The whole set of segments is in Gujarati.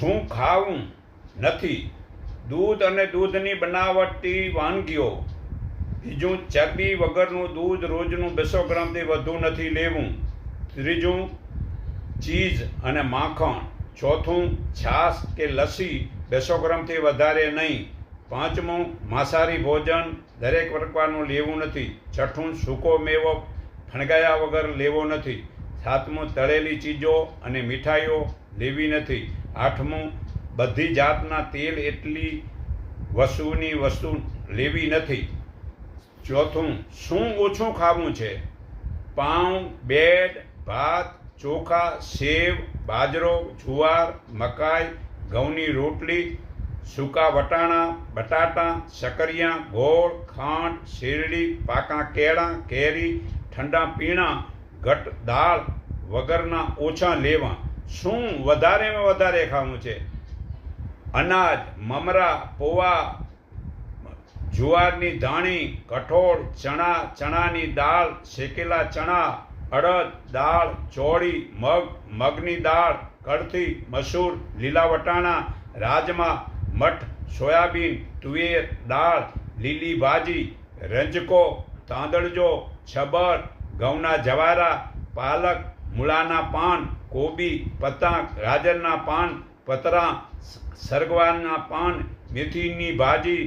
શું ખાવું? નથી. દૂધ અને દૂધની બનાવટી વાનગીઓ. બીજું ચરબી વગરનું દૂધ રોજનું બસો ગ્રામથી વધુ નથી લેવું. ત્રીજું, ચીઝ અને માખણ. ચોથું, છાશ કે લસ્સી બસો ગ્રામથી વધારે નહીં. પાંચમું, માંસાહારી ભોજન દરેક પ્રકારનું લેવું નથી. છઠ્ઠું, સૂકો મેવો ફણગાયા વગર લેવો નથી. સાતમું, તળેલી ચીજો અને મીઠાઈઓ લેવી નથી. આઠમું, બધી જાતના તેલ એટલી વસ્તુની વસ્તુ લેવી નથી. ચોથું, શું ઓછું ખાવું છે? પાઉં, બેડ, ભાત, ચોખા, સેવ, બાજરો, જુવાર, મકાઈ, ઘઉંની રોટલી, સૂકા વટાણા, બટાટા શકરિયા ગોળ, ખાંડ, શેરડી, પાકા કેળા, કેરી, ઠંડા પીણા, ઘટ દાળ વગરના ઓછા લેવા. શું વધારેમાં વધારે ખાવું છે? અનાજ, મમરા, પૌવા, જુવારની ધાણી, કઠોળ, ચણા, ચણાની દાળ, શેકેલા ચણા, અડદ, દાળ, ચોળી, મગ, મગની દાળ, કળથી મસૂર લીલા વટાણા રાજમા, મઠ, સોયાબીન, તુવેર, દાળ, લીલી ભાજી, રંજકો, તાંદળજો, છબર, ઘઉંના જવારા, પાલક મૂળાના પાન, કોબી, પત્તા, ગાજરના પાન, પતરા, સરગવાના પાન, મેથીની ભાજી,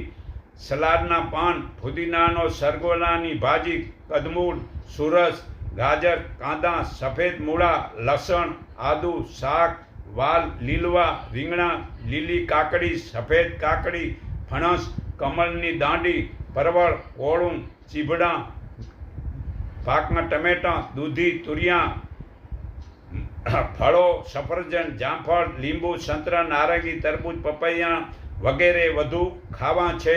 સલાડના પાન, ફુદીનાનો સરગોલાની ભાજી, કદમૂળ, સુરસ, ગાજર, કાંદા, સફેદ મૂળા, લસણ, આદુ, શાક, વાલ, લીલવા, રીંગણા, લીલી કાકડી, સફેદ કાકડી, ફણસ, કમળની દાંડી, પરવળ, કોળું, ચીભડા, પાકના ટમેટા, દૂધી, તુરિયા ફળો સફરજન જામફળ લીંબુ સંતરા નારંગી તરબૂચ પપૈયા વગેરે વધુ ખાવા છે.